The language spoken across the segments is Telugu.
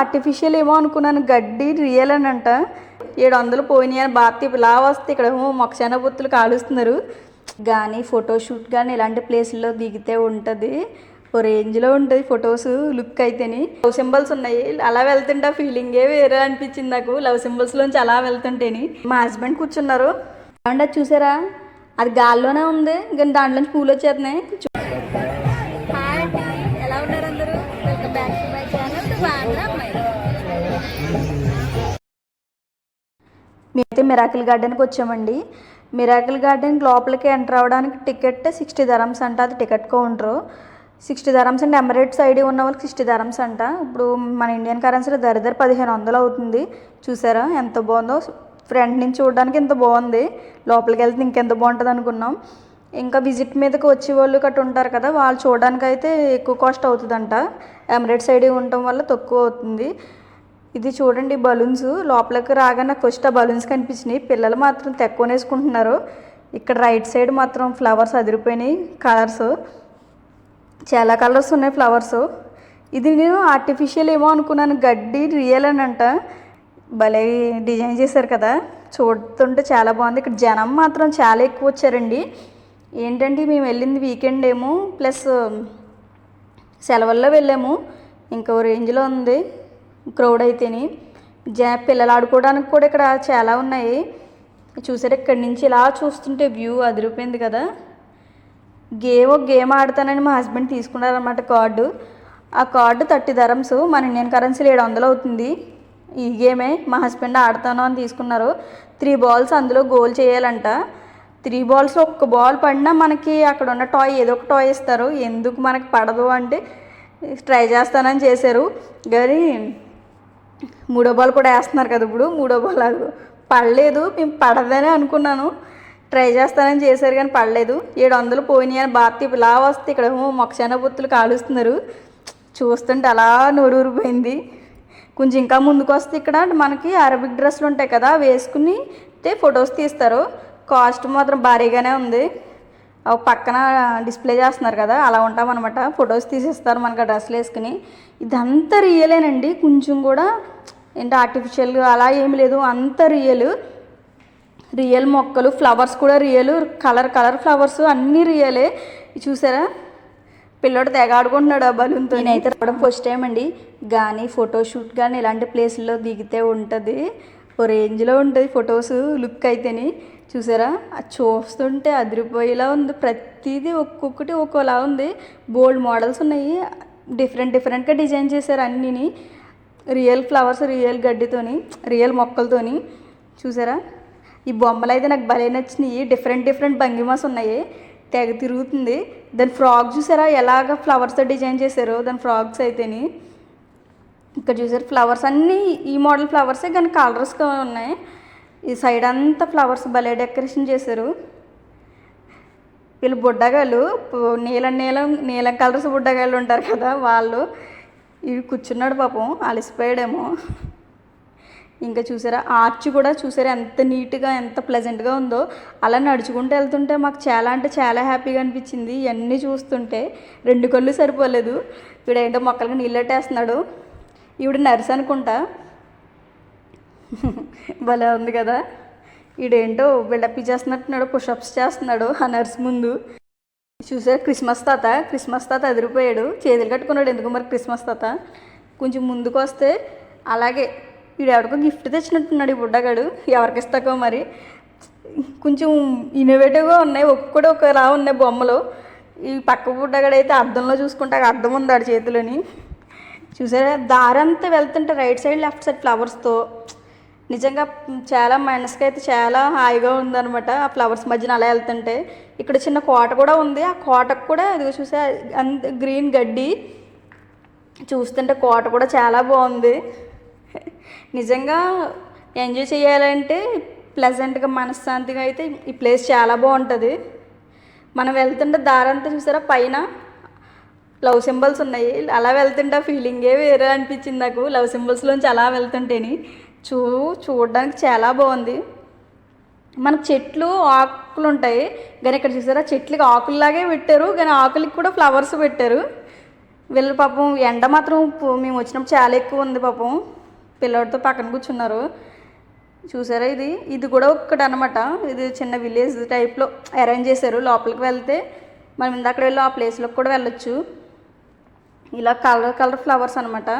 ఆర్టిఫిషియల్ ఏమో అనుకున్నాను. గడ్డి రియల్ అని అంట. ఏడు వందలు పోయినాయి అని బాప్తి ఇలా వస్తే ఇక్కడ ఏమో బొత్తులు కాలుస్తున్నారు. కానీ ఫోటోషూట్ కానీ ఇలాంటి ప్లేస్లో దిగితే ఉంటుంది. ఓ రేంజ్లో ఉంటుంది ఫొటోస్ లుక్ అయితేని. లవ్ సింబల్స్ ఉన్నాయి. అలా వెళ్తుంటే ఆ ఫీలింగే వేరే అనిపించింది నాకు. లవ్ సింబల్స్లోంచి అలా వెళ్తుంటేని. మా హస్బెండ్ కూర్చున్నారు. ఏమంటే అది చూసారా? అది గాల్లోనే ఉంది. కానీ దాంట్లోంచి పూలు వచ్చేస్తున్నాయి. మేమైతే మిరాకిల్ గార్డెన్కి వచ్చామండి. మిరాకిల్ గార్డెన్ లోపలికి ఎంటర్ అవ్వడానికి టికెట్ సిక్స్టీ ధరమ్స్ అంట అది టికెట్ కౌంటరు. సిక్స్టీ ధరమ్స్ అంటే ఎమరేట్స్ ఐడి ఉన్న వాళ్ళకి సిక్స్టీ ధరమ్స్ అంట. ఇప్పుడు మన ఇండియన్ కరెన్సీలో దరిదర పదిహేను వందలు అవుతుంది. చూసారా ఎంత బాగుందో? ఫ్రంట్ నుంచి చూడడానికి ఎంత బాగుంది. లోపలికి వెళ్తే ఇంకెంత బాగుంటుంది అనుకున్నాం. ఇంకా విజిట్ మీదకి వచ్చే వాళ్ళు గట్రా ఉంటారు కదా వాళ్ళు చూడడానికి అయితే ఎక్కువ కాస్ట్ అవుతుందంట. ఎమరేట్స్ ఐడి ఉండటం వల్ల తక్కువ అవుతుంది. ఇది చూడండి బలూన్స్. లోపలికి రాగానే నాకు ఆ బలూన్స్ కనిపించినాయి. పిల్లలు మాత్రం తెక్కునేసుకుంటున్నారు ఇక్కడ రైట్ సైడ్ మాత్రం ఫ్లవర్స్ అదిరిపోయినాయి. కలర్స్. చాలా కలర్స్ ఉన్నాయి ఫ్లవర్స్. ఇది నేను ఆర్టిఫిషియల్ ఏమో అనుకున్నాను. గడ్డి రియల్ అని అంట. భలే డిజైన్ చేశారు కదా. చూడుతుంటే చాలా బాగుంది. ఇక్కడ జనం మాత్రం చాలా ఎక్కువ వచ్చారండి. ఏంటంటే మేము వెళ్ళింది వీకెండ్ ఏమో. ప్లస్ సెలవుల్లో వెళ్ళాము. ఇంకో రేంజ్లో ఉంది. క్రౌడ్ అయితేని జా పిల్లలు ఆడుకోవడానికి కూడా ఇక్కడ చాలా ఉన్నాయి. చూసారు ఇక్కడి నుంచి ఇలా చూస్తుంటే వ్యూ అదిరిపోయింది కదా. గేమ్ ఒక గేమ్ ఆడతానని మా హస్బెండ్ తీసుకున్నారనమాట కార్డు. ఆ కార్డు థర్టీ ధరమ్స్ మన ఇండియన్ కరెన్సీలు ఏడు వందలు అవుతుంది. ఈ గేమే మా హస్బెండ్ ఆడతాను అని తీసుకున్నారు. త్రీ బాల్స్ అందులో గోల్ చేయాలంట. త్రీ బాల్స్ ఒక్క బాల్ పడినా మనకి అక్కడ ఉన్న టాయ్ ఏదో ఒక టాయ్ ఇస్తారు. ఎందుకు మనకి పడదు అంటే ట్రై చేస్తానని చేశారు. కానీ మూడో బాల్ కూడా వేస్తున్నారు కదా ఇప్పుడు. మూడో బాల్ అది పడలేదు మేము పడదని అనుకున్నాను. ట్రై చేస్తానని చేశారు కానీ పడలేదు. ఏడు వందలు పోయినాయి అని బాగా ఇలా వస్తే ఇక్కడ ఏమో మొక్షాన బొత్తులు కాలుస్తున్నారు. చూస్తుంటే అలా నోరూరిపోయింది. కొంచెం ఇంకా ముందుకు వస్తే ఇక్కడ మనకి అరబిక్ డ్రెస్సులు ఉంటాయి కదా వేసుకుని అయితే ఫొటోస్ తీస్తారు. కాస్ట్ మాత్రం భారీగానే ఉంది. పక్కన డిస్ప్లే చేస్తున్నారు కదా అలా ఉంటామన్నమాట. ఫొటోస్ తీసిస్తారు మనకు ఆ డ్రెస్సులు వేసుకుని. ఇదంతా రియలేనండి. కొంచెం కూడా ఏంటి ఆర్టిఫిషియల్ అలా ఏమి లేదు. అంత రియల్. రియల్ మొక్కలు ఫ్లవర్స్ కూడా రియల్. కలర్ కలర్ ఫ్లవర్స్ అన్నీ రియలే. చూసారా? పిల్లోడు తెగ ఆడుకుంటున్నాడు ఆ బలూన్తో నేనైతే రావడం ఫస్ట్ టైం అండి. కానీ ఫోటోషూట్ కానీ ఇలాంటి ప్లేస్లో దిగితే ఉంటుంది. ఓ రేంజ్లో ఉంటుంది ఫొటోస్ లుక్ అయితేని. చూసారా? అది చూస్తుంటే అదిరిపోయేలా ఉంది. ప్రతిదీ ఒక్కొక్కటి ఒక్కోలా ఉంది. బోల్డ్ మోడల్స్ ఉన్నాయి. డిఫరెంట్ డిఫరెంట్గా డిజైన్ చేశారు అన్నీని. రియల్ ఫ్లవర్స్ రియల్ గడ్డితోని రియల్ మొక్కలతోని. చూసారా? ఈ బొమ్మలు అయితే నాకు భలే నచ్చినాయి. డిఫరెంట్ డిఫరెంట్ భంగిమాస్ ఉన్నాయి. తెగ తిరుగుతుంది. దాని ఫ్రాక్ చూసారా? ఎలాగ ఫ్లవర్స్తో డిజైన్ చేశారో? దాని ఫ్రాక్స్ అయితేని. ఇక్కడ చూసారు ఫ్లవర్స్ అన్నీ ఈ మోడల్ ఫ్లవర్సే కానీ కలర్స్గా ఉన్నాయి. ఈ సైడ్ అంతా ఫ్లవర్స్ భలే డెకరేషన్ చేశారు. వీళ్ళు బుడ్డగాళ్ళు నీలం నీలం నీలం కలర్స్ బుడ్డగాళ్ళు ఉంటారు కదా వాళ్ళు. ఇవి కూర్చున్నాడు పాపం అలసిపోయాడేమో. ఇంకా చూసారా ఆర్చ్ కూడా చూసారా ఎంత నీట్గా ఎంత ప్లెజెంట్గా ఉందో. అలా నడుచుకుంటూ వెళ్తుంటే మాకు చాలా అంటే చాలా హ్యాపీగా అనిపించింది. ఇవన్నీ చూస్తుంటే రెండు కళ్ళు సరిపోలేదు. వీడు ఏంటో మొక్కలకి నీళ్ళెట్టేస్తున్నాడు ఈవిడ నర్స్ అనుకుంటా. భలే ఉంది కదా. ఈడేంటో బిల్డప్ చేస్తున్నట్టున్నాడు పుషప్స్ చేస్తున్నాడు ఆ నర్స్ ముందు. చూసారు క్రిస్మస్ తాత క్రిస్మస్ తాత అదిరిపోయాడు. చేతులు కట్టుకున్నాడు ఎందుకు మరి క్రిస్మస్ తాత? కొంచెం ముందుకు వస్తే అలాగే వీడు ఎవరికో గిఫ్ట్ తెచ్చినట్టున్నాడు ఈ బుడ్డగాడు. ఎవరికి ఇస్తాకో మరి? కొంచెం ఇన్నోవేటివ్గా ఉన్నాయి ఒక్కడు ఒకలా ఉన్నాయి బొమ్మలు. ఈ పక్క బుడ్డగాడైతే అర్థంలో చూసుకుంటా చూసుకుంటే ఉంది ఆడి చేతిలోని. చూసారా? దారంతా వెళ్తుంటే రైట్ సైడ్ లెఫ్ట్ సైడ్ ఫ్లవర్స్తో నిజంగా చాలా మనసుకి అయితే చాలా హాయిగా ఉందన్నమాట ఆ ఫ్లవర్స్ మధ్యన అలా వెళ్తుంటే. ఇక్కడ చిన్న కోట కూడా ఉంది. ఆ కోటకు కూడా ఇది చూసే అంత గ్రీన్ గడ్డి. చూస్తుంటే కోట కూడా చాలా బాగుంది. నిజంగా ఎంజాయ్ చేయాలంటే ప్లెజెంట్గా మనశ్శాంతిగా అయితే ఈ ప్లేస్ చాలా బాగుంటుంది. మనం వెళ్తుంటే దారంతా చూసారా? పైన లవ్ సింబల్స్ ఉన్నాయి. అలా వెళ్తుంటే ఆ ఫీలింగే వేరే అనిపించింది నాకు. లవ్ సింబల్స్లోంచి అలా వెళ్తుంటేని. చూ చూడడానికి చాలా బాగుంది. మనకు చెట్లు ఆకులు ఉంటాయి కానీ ఇక్కడ చూసారా? చెట్లకి ఆకుల్లాగే పెట్టారు. కానీ ఆకులకి కూడా ఫ్లవర్స్ పెట్టారు. వీళ్ళు పాపం ఎండ మాత్రం మేము వచ్చినప్పుడు చాలా ఎక్కువ ఉంది పాపం. పిల్లడితో పక్కన కూర్చున్నారు. చూసారా ఇది? ఇది కూడా ఒక్కటి అనమాట ఇది చిన్న విలేజ్ టైప్లో అరేంజ్ చేశారు. లోపలికి వెళ్తే మనం ఇందాక వెళ్ళి ఆ ప్లేస్లోకి కూడా వెళ్ళొచ్చు. ఇలా కలర్ కలర్ ఫ్లవర్స్ అనమాట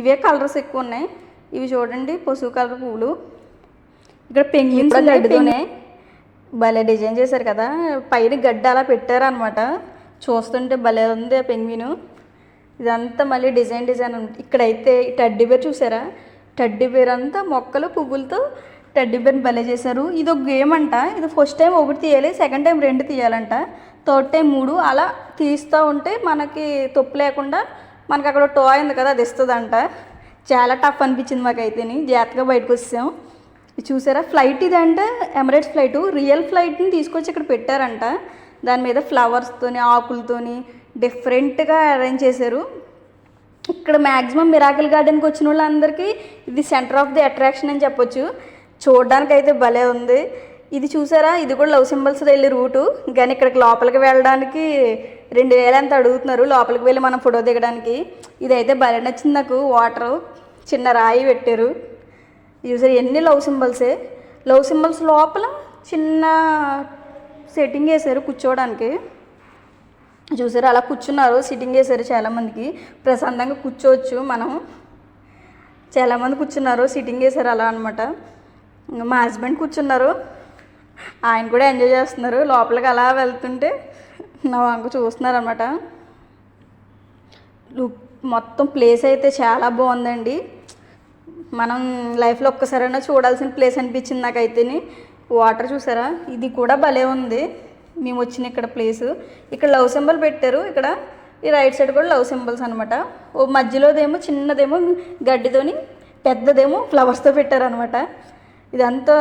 ఇవే కలర్స్ ఎక్కువ ఉన్నాయి. ఇవి చూడండి పసుపు కలర్ పువ్వులు. ఇక్కడ పెంగిన్స్ గడ్డితోనే భలే డిజైన్ చేశారు కదా. పైన గడ్డి అలా పెట్టారు అనమాట చూస్తుంటే భలే ఉంది ఆ పెంగ్విను ఇదంతా మళ్ళీ డిజైన్ డిజైన్ ఉంది. ఇక్కడైతే టడ్డీ బేర్ చూసారా? టడ్డీ బేర్ అంతా మొక్కలు పువ్వులతో టడ్డీ బేర్ని భలే చేశారు. ఇది ఒక గేమ్ అంట. ఇది ఫస్ట్ టైం ఒకటి తీయాలి సెకండ్ టైం రెండు తీయాలంట. థర్డ్ టైం మూడు అలా తీస్తూ ఉంటే మనకి తప్పు లేకుండా మనకి అక్కడ టాయ్ ఉంది కదా అది ఇస్తుందంట. చాలా టఫ్ అనిపించింది మాకైతేని జాగ్రత్తగా బయటకు వచ్చాం. ఇది చూసారా? ఫ్లైట్ ఇది అంటే ఎమరేట్స్ ఫ్లైట్. రియల్ ఫ్లైట్ని తీసుకొచ్చి ఇక్కడ పెట్టారంట. దాని మీద ఫ్లవర్స్తోని ఆకులతోని డిఫరెంట్గా అరేంజ్ చేశారు. ఇక్కడ మ్యాక్సిమం మిరాకిల్ గార్డెన్కి వచ్చిన వాళ్ళందరికీ ఇది సెంటర్ ఆఫ్ ది అట్రాక్షన్ అని చెప్పొచ్చు. చూడడానికైతే అయితే భలే ఉంది. ఇది చూసారా? ఇది కూడా లవ్ సింబల్స్ వెళ్ళే రూటు. కానీ ఇక్కడికి లోపలికి వెళ్ళడానికి రెండు వేలు ఎంత అడుగుతున్నారు? లోపలికి వెళ్ళి మనం ఫోటో దిగడానికి. ఇదైతే భలే నచ్చింది నాకు. వాటరు చిన్న రాయి పెట్టారు. యూజర్ ఎన్ని లవ్ సింబల్సే లవ్ సింబల్స్ లోపల చిన్న సెట్టింగ్ వేశారు కూర్చోవడానికి. చూసారు అలా కూర్చున్నారు. సిట్టింగ్ వేశారు చాలామందికి. ప్రశాంతంగా కూర్చోవచ్చు మనం. చాలామంది కూర్చున్నారు సిట్టింగ్ వేశారు అలా అనమాట మా హస్బెండ్ కూర్చున్నారు. ఆయన కూడా ఎంజాయ్ చేస్తున్నారు. లోపలికి అలా వెళ్తుంటే నా వంక చూస్తున్నారనమాట మొత్తం ప్లేస్ అయితే చాలా బాగుందండి. మనం లైఫ్లో ఒక్కసారైనా చూడాల్సిన ప్లేస్ అనిపించింది నాకైతేనే. వాటర్ చూసారా? ఇది కూడా భలే ఉంది. మేము వచ్చిన ఇక్కడ ప్లేసు ఇక్కడ లవ్ సింబల్ పెట్టారు. ఇక్కడ ఈ రైట్ సైడ్ కూడా లవ్ సింబల్స్ అనమాట ఓ మధ్యలోదేమో చిన్నదేమో గడ్డితోని పెద్దదేమో ఫ్లవర్స్తో పెట్టారనమాట ఇదంతా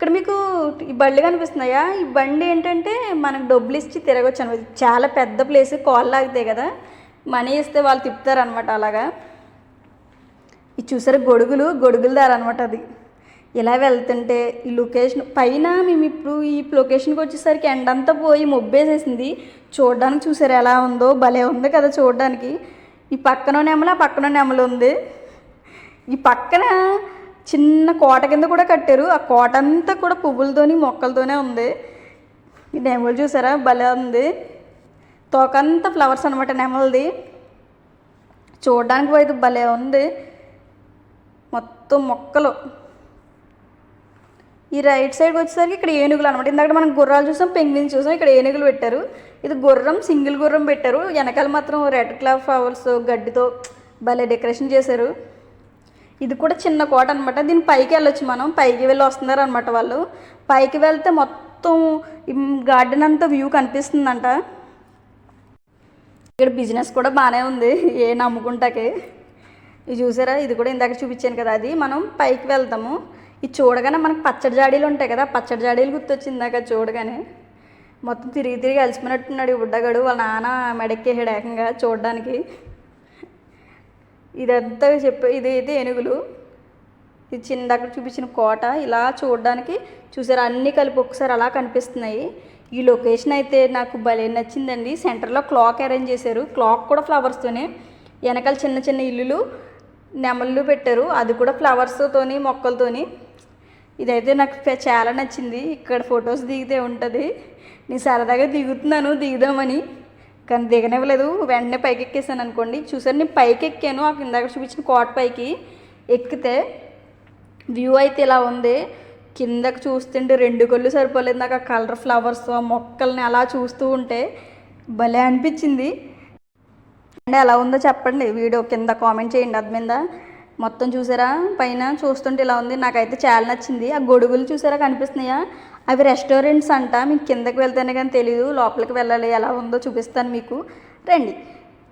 ఇక్కడ మీకు ఈ బండి కనిపిస్తున్నాయా? ఈ బండి ఏంటంటే మనకు డబ్బులు ఇచ్చి తిరగొచ్చు అనమాట. చాలా పెద్ద ప్లేస్ కాళ్ళు లాగితే కదా. మనీ ఇస్తే వాళ్ళు తిప్పుతారనమాట అలాగా. ఇది చూసారు గొడుగులు? గొడుగుల దారి అనమాట అది. ఇలా వెళ్తుంటే ఈ లొకేషన్ పైన మేము ఇప్పుడు ఈ లొకేషన్కి వచ్చేసరికి ఎండంతా పోయి మొబ్బేసేసింది. చూడడానికి చూసారు ఎలా ఉందో? భలే ఉంది కదా చూడడానికి. ఈ పక్కన నెమల ఆ పక్కన నెమలు ఉంది. ఈ పక్కన చిన్న కోట కింద కూడా కట్టారు. ఆ కోట అంతా కూడా పువ్వులతోని మొక్కలతోనే ఉంది. ఈ నెమలు చూసారా? భలే ఉంది. తోకంతా ఫ్లవర్స్ అనమాట నెమలది. చూడడానికి అయితే భలే ఉంది. మొత్తం మొక్కలు. ఈ రైట్ సైడ్ వచ్చేసరికి ఇక్కడ ఏనుగులు అనమాట ఇందాక మనం గుర్రాలు చూసాం పెంగ్విన్ చూసాం ఇక్కడ ఏనుగులు పెట్టారు. ఇది గుర్రం సింగిల్ గుర్రం పెట్టారు. వెనకాల మాత్రం రెడ్ క్లావ్ ఫ్లవర్స్ గడ్డితో భలే డెకరేషన్ చేశారు. ఇది కూడా చిన్న కోట అనమాట దీని పైకి వెళ్ళొచ్చు మనం. పైకి వెళ్ళి వస్తున్నారు అనమాట వాళ్ళు. పైకి వెళ్తే మొత్తం గార్డెన్ అంతా వ్యూ కనిపిస్తుందంట. ఇక్కడ బిజినెస్ కూడా బాగానే ఉంది. ఏ నమ్ముకుంటాకే. ఇది చూసారా? ఇది కూడా ఇందాక చూపించాను కదా అది. మనం పైకి వెళ్తాము. ఇది చూడగానే మనకు పచ్చడి జాడీలు ఉంటాయి కదా. పచ్చడి జాడీలు గుర్తొచ్చింది ఇందాక చూడగానే. మొత్తం తిరిగి తిరిగి అలసిపోయినట్టున్నాడు ఈ బుడ్డగాడు. వాళ్ళ నాన్న మెడెక్కేసాడు ఏకంగా చూడడానికి. ఇదంతా చెప్పే ఇది అయితే ఏనుగులు. ఇది చిన్నదాకా చూపించిన కోట ఇలా చూడడానికి చూసారు? అన్నీ కలిపి ఒకసారి అలా కనిపిస్తున్నాయి. ఈ లొకేషన్ అయితే నాకు భలే నచ్చిందండి. సెంటర్లో క్లాక్ అరేంజ్ చేశారు. క్లాక్ కూడా ఫ్లవర్స్తోనే వెనకాల చిన్న చిన్న ఇల్లులు నెమళ్ళు పెట్టారు. అది కూడా ఫ్లవర్స్తోని మొక్కలతోని. ఇదైతే నాకు చాలా నచ్చింది. ఇక్కడ ఫొటోస్ దిగితే ఉంటుంది. నేను సరదాగా దిగుతున్నాను దిగుదామని. కానీ దిగనివ్వలేదు. వెంటనే పైకి ఎక్కేసాను అనుకోండి. చూసారు నేను పైకి ఎక్కాను ఆ ఇందాక చూపించిన కోట పైకి ఎక్కితే వ్యూ అయితే ఇలా ఉంది. కిందకి చూస్తుంటే రెండు కళ్ళు సరిపోలేదు. నాకు ఆ కలర్ ఫ్లవర్స్ ఆ మొక్కల్ని అలా చూస్తూ ఉంటే భలే అనిపించింది. అండ్ ఎలా ఉందో చెప్పండి. వీడియో కింద కామెంట్ చేయండి అది మీద మొత్తం చూసారా? పైన చూస్తుంటే ఇలా ఉంది. నాకైతే చాలా నచ్చింది. ఆ గొడుగులు చూసారా? కనిపిస్తున్నాయా? అవి రెస్టారెంట్స్ అంట. మీకు కిందకి వెళ్తేనే కానీ తెలీదు. లోపలికి వెళ్ళాలి. ఎలా ఉందో చూపిస్తాను మీకు. రండి.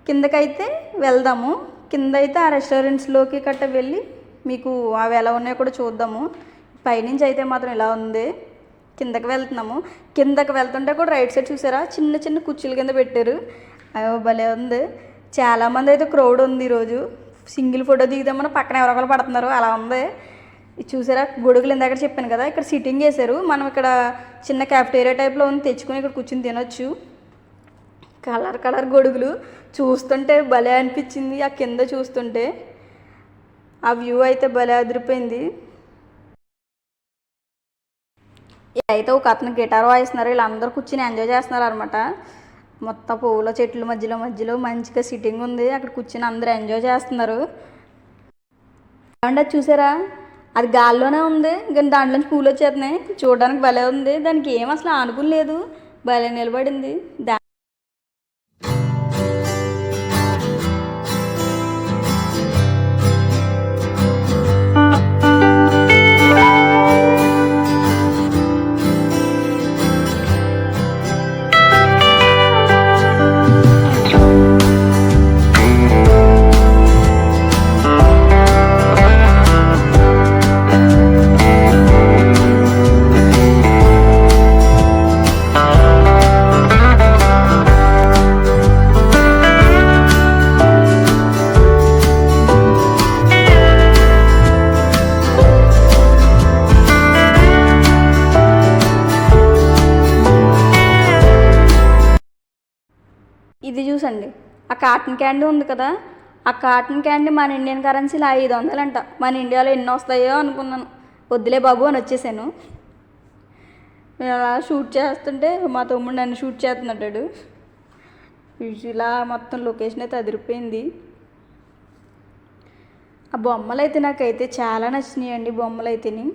కిందకైతే వెళ్దాము. కింద అయితే ఆ రెస్టారెంట్స్లోకి కట్ట వెళ్ళి మీకు అవి ఎలా ఉన్నాయో కూడా చూద్దాము. పైనుంచి అయితే మాత్రం ఇలా ఉంది. కిందకి వెళ్తున్నాము. కిందకి వెళ్తుంటే కూడా రైట్ సైడ్ చూసారా? చిన్న చిన్న కుర్చీల కింద పెట్టారు. అయ్యో భలే ఉంది. చాలామంది అయితే క్రౌడ్ ఉంది ఈరోజు. సింగిల్ ఫోటో దిగుదామని పక్కన ఎవరొకరు పడుతున్నారు అలా ఉంది. ఇది చూసారా? గొడుగులు ఇందాక చెప్పాను కదా ఇక్కడ సిట్టింగ్ చేశారు. మనం ఇక్కడ చిన్న క్యాఫ్టేరియా టైప్లో ఉంది తెచ్చుకొని ఇక్కడ కూర్చుని తినొచ్చు. కలర్ కలర్ గొడుగులు. చూస్తుంటే భలే అనిపించింది ఆ కింద చూస్తుంటే. ఆ వ్యూ అయితే భలే అదిరిపోయింది. అయితే ఒక అతను గిటార్ వాయిస్తున్నారు వీళ్ళందరూ కూర్చుని ఎంజాయ్ చేస్తున్నారు అనమాట మొత్తం పువ్వుల చెట్ల మధ్యలో మధ్యలో మంచిగా సిట్టింగ్ ఉంది. అక్కడ కూర్చొని అందరూ ఎంజాయ్ చేస్తున్నారు. ఏమంటే అది చూసారా? అది గాల్లోనే ఉంది. కానీ దాంట్లోంచి పూలు వచ్చేస్తున్నాయి. చూడడానికి భలే ఉంది. దానికి ఏం అసలు ఆనుకుని లేదు. భలే నిలబడింది. దా ఇది చూసండి. ఆ కాటన్ క్యాండీ ఉంది కదా ఆ కాటన్ క్యాండీ మన ఇండియన్ కరెన్సీలో ఐదు వందలంట. మన ఇండియాలో ఎన్ని వస్తాయో అనుకున్నాను. వద్దులే బాబు అని వచ్చేసాను. నేను అలా షూట్ చేస్తుంటే మా తమ్ముడు నన్ను షూట్ చేస్తున్నాడు ఇలా మొత్తం లొకేషన్ అయితే అదిరిపోయింది. ఆ బొమ్మలు అయితే నాకైతే చాలా నచ్చినాయండి బొమ్మలు అయితేని